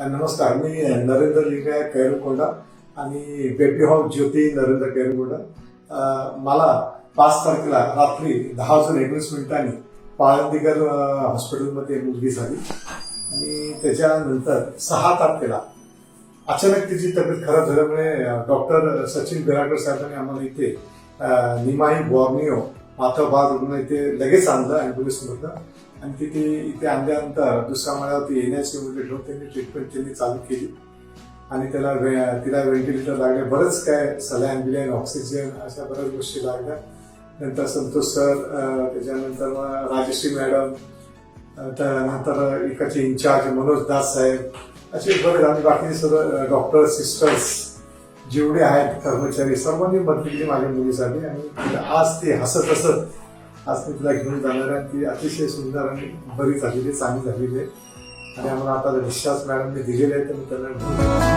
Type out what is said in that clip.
नमस्कार मी नरेंद्र लिंगाय कैरकोंडा आणि baby hall Jyoti Narendra Kairkonda मला पाच तारखेला रात्री दहा वाजून एकवीस मिनिटांनी पाळंदीकर हॉस्पिटलमध्ये मुलगी झाली. आणि त्याच्यानंतर सहा तारखेला अचानक तिची तब्येत खराब झाल्यामुळे डॉक्टर सचिन बिराकर साहेबांनी आम्हाला इथे निमाई बॉर्निओ माथाबाद रुग्ण इथे लगेच आणलं ॲम्ब्युलन्समधनं आणि तिथे इथे आणल्यानंतर दुसऱ्या माळ्यावरती येण्याची म्हणजे घेऊन त्यांनी ट्रीटमेंट त्यांनी चालू केली. आणि त्याला वे- तिला व्हेंटिलेटर लागले बरंच काय सलाईन बिलाईन ऑक्सिजन अशा बऱ्याच गोष्टी लागल्या. नंतर संतोष सर त्याच्यानंतर मग राजश्री मॅडम त्यानंतर इकडचे इन्चार्ज मनोज दास साहेब असे बरेच आणि बाकी सर्व डॉक्टर सिस्टर्स जेवढे आहेत कर्मचारी सर्वांनी मदत केली माझ्या मुलीसाठी आणि आज ते हसत हसत आज मी तिला घेऊन जाणार आहे. ती अतिशय सुंदर आणि बरी झालेली चांगली झालेली आहे. आणि आम्हाला आता विश्वास मॅडमने दिलेले आहे तर मी त्यांना